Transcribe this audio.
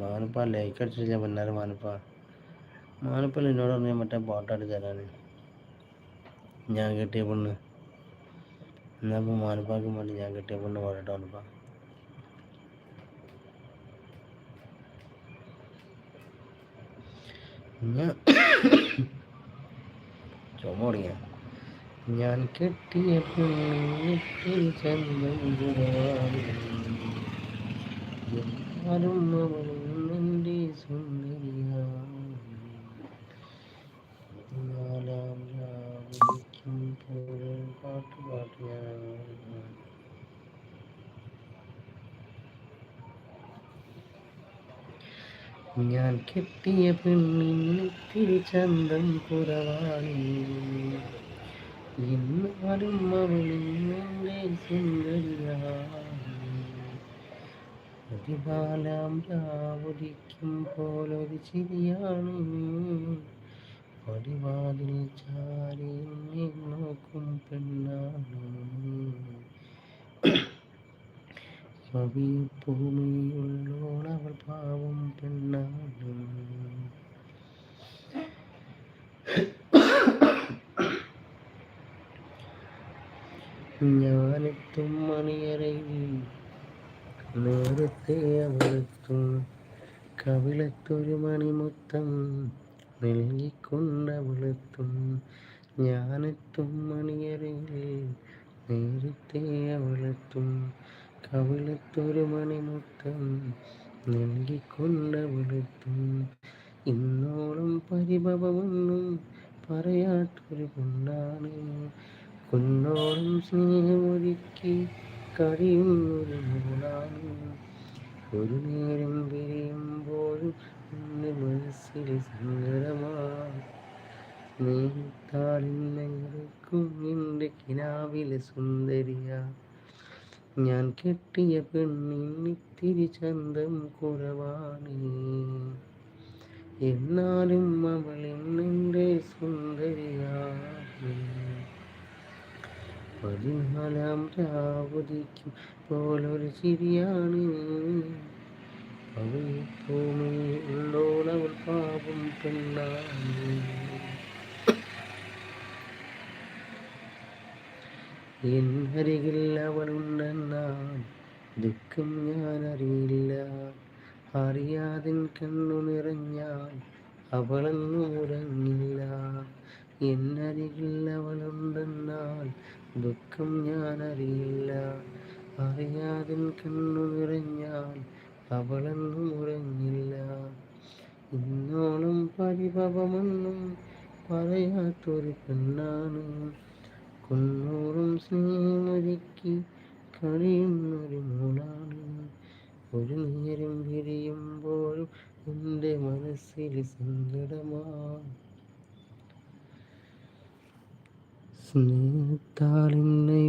മാനപ്പ like അടിച്ചില്ല പിന്നാലെ മാനപ്പ. മാനപ്പ എന്നോട് പറഞ്ഞ മറ്റേ പാട്ടാടി ഞാൻ കെട്ടിയ പെണ്ണ്. എന്നാ ഇപ്പം മാനപ്പാക്ക് വേണ്ടി ഞാൻ കെട്ടിയ പെണ്ണ് പാടട്ടോ മാനപ്പ ഞാൻ ചുമ തുടങ്ങിയ? ഞാൻ കെട്ടിയ പെണ്ണ് ഞാൻ കെട്ടിയ പെണ്ണിന് തിരിച്ചന്തം കുറവാണ്. ഇന്നാലും അവളിന്നെ സുന്ദരിയാണ് പ്രതിപാലാം രാവുദിക്കും പോലൊരു ചിരിയാണ്. പടിവാതിൽ ചാരി നോക്കും പെണ്ണാണ്. കവി ഭൂമിയുള്ളോളവൾ പാവം പെണ്ണാണ്. ഞാനെത്തും മണിയറയിൽ നേരത്തെ അവളെത്തും കവിളത്തൊരു മണിമുത്തം നൽകിക്കൊണ്ടവളെത്തും ഞാനെത്തും മണിയറയിൽ നേരത്തെ അവളെത്തും കവിളത്തൊരു മണിമുട്ടം നൽകിക്കൊണ്ടവളത്തും. ഇന്നോളം പരിഭവമൊന്നും പറയാത്തൊരു കൊണ്ടാണ്. കുന്നോളം സ്നേഹമൊരുക്കി കഴിയുന്നൊരു മോളാണ് ഒരു നേരം പിരിയുമ്പോഴും മനസ്സിൽ സങ്കടമാണ്. എന്റെ കിനാവിലെ സുന്ദരിയ. ഞാൻ കെട്ടിയ പെണ്ണിന് തിരിച്ചന്തം ചന്തം കുറവാണ്. എന്നാലും അവൾ എന്നെ സുന്ദരിയാണ്. പതിനാലാം രാവതിക്കും പോലൊരു ചിരിയാണ്. അവൾ ഭൂമിയുള്ളോളവൾ പാപം പെണ്ണാണ്. എന്നരികിൽ അവളുണ്ടെന്നാൽ ദുഃഖം ഞാൻ അറിയില്ല അറിയാതിൻ കണ്ണു നിറഞ്ഞാൽ അവളൊന്നും ഉറങ്ങില്ല. എന്നരികിൽ അവളുണ്ടെന്നാൽ ദുഃഖം ഞാൻ അറിയില്ല അറിയാതിൻ കണ്ണു നിറഞ്ഞാൽ അവളൊന്നും ഉറങ്ങില്ല. ഇന്നോളം പരിഭവമൊന്നും പറയാത്തൊരു പെണ്ണാണ്. കുന്നൂറും സ്നേഹമൊരുക്കി കളിയുന്നൊരു മോളാണ് ഒരു നേരം വിരിയുമ്പോഴും എന്റെ മനസ്സിൽ സങ്കടമാണ്. സ്നേഹത്താൽ എന്നെ